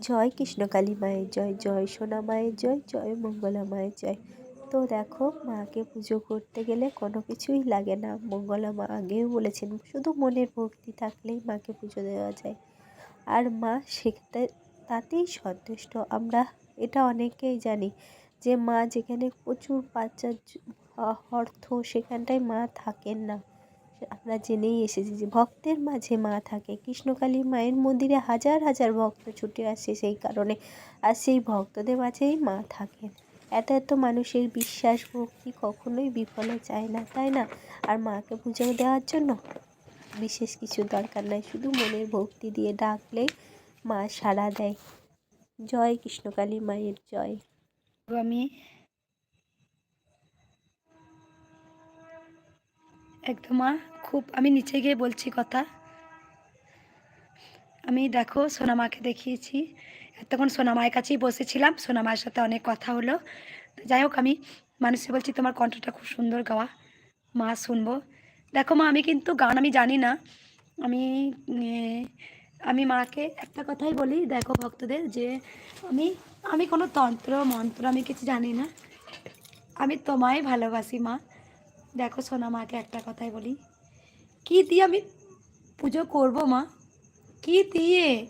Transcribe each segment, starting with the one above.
জয় কৃষ্ণকালী মায়ের জয় জয় সোনা মায়ের জয় জয় মঙ্গলা মায়ের জয়। তো দেখো, মাকে পুজো করতে গেলে কোনো কিছুই লাগে না। মঙ্গলা মা আগেও বলেছেন, শুধু মনের ভক্তি থাকলেই মাকে পুজো দেওয়া যায়। আর মা সেটা, তাতেই সন্তুষ্ট। আমরা এটা অনেকেই জানি যে মা যেখানে প্রচুর বাচ্চা অর্থ, সেখানটায় মা থাকেন না। আমরা জেনেই এসেছি যে ভক্তের মাঝে মা থাকে। কৃষ্ণকালী মায়ের মন্দিরে হাজার হাজার ভক্ত ছুটে আসে সেই কারণে, আর সেই ভক্তদের মাঝেই মা থাকেন এত এত মানুষের বিশ্বাস, ভক্তি কখনোই বিফলে যায় না, তাই না? আর মাকে পুজো দেওয়ার জন্য বিশেষ কিছু দরকার নাই, শুধু মনের ভক্তি দিয়ে ডাকলেই মা সাড়া দেয়। জয় কৃষ্ণকালী মায়ের জয়। আমি একদম খুব, আমি নিচে গিয়ে বলছি কথা। আমি দেখো সোনামাকে দেখিয়েছি। এতক্ষণ সোনামায়ের কাছেই বসেছিলাম। সোনামায়ের সাথে অনেক কথা হলো। যাই হোক, আমি মানুষে বলছি, তোমার কণ্ঠটা খুব সুন্দর গাওয়া। মা, শুনব। দেখো মা, আমি কিন্তু গান আমি জানি না। আমি আমি মাকে একটা কথাই বলি। দেখো ভক্তদের যে, আমি আমি কোনো তন্ত্র, মন্ত্র আমি কিছু জানি না। আমি তোমায় ভালোবাসি, মা। দেখো সোনা মাকে একটা কথাই বলি। কি দিয়ে আমি পুজো করব মা? কি দিয়ে?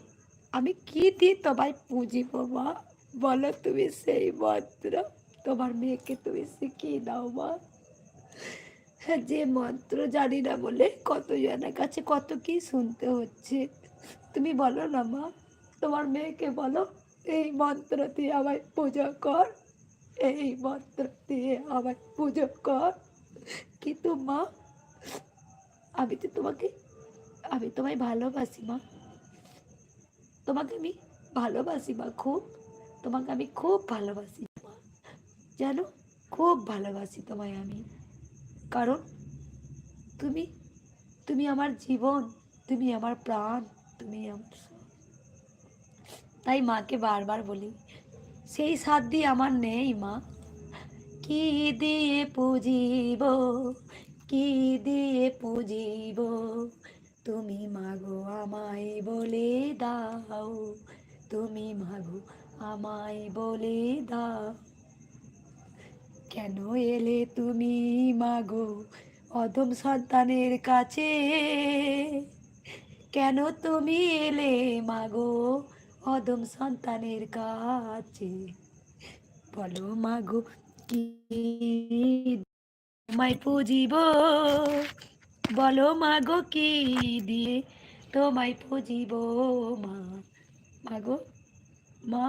আমি কি দিয়ে তোমায় পুজিব মা? বলো তুমি সেই মন্ত্র। তোমার মেয়েকে তুমি শিখিয়ে দাও মা। যে মন্ত্র জানি না বলে কত জনের কাছে কত কি শুনতে হচ্ছে। তুমি বলো না মা। তোমার মেয়েকে বলো, এই মন্ত্র দিয়ে আমায় পুজো কর। এই মন্ত্র দিয়ে আমায় পুজো কর। কিন্তু মা? আমি তো তোমাকে, আমি তোমায় ভালোবাসি, মা। তোমাকে আমি ভালোবাসি, মা, খুব। তোমাকে আমি খুব ভালোবাসি, মা। জানো, খুব ভালোবাসি তোমায় আমি। কারণ তুমি তুমি আমার জীবন, তুমি আমার প্রাণ, তুমি আমার তাই মাকে বারবার বলি, সেই সাত দিয়ে আমার নেই, মা। কি দিয়ে পুজিব? কি দিয়ে পুজিব? তুমি মাগো আমায় বলে দাও। তুমি মাগো আমায় বলে দাও। কেন এলে তুমি মাগো অধম সন্তানের কাছে? কেন তুমি এলে মাগো অদম সন্তানের কাছে? বলো মাগো তোমায় পুজিব। বলো মা গো কি দিয়ে তোমায় পুজিব মা? মাগো? মা?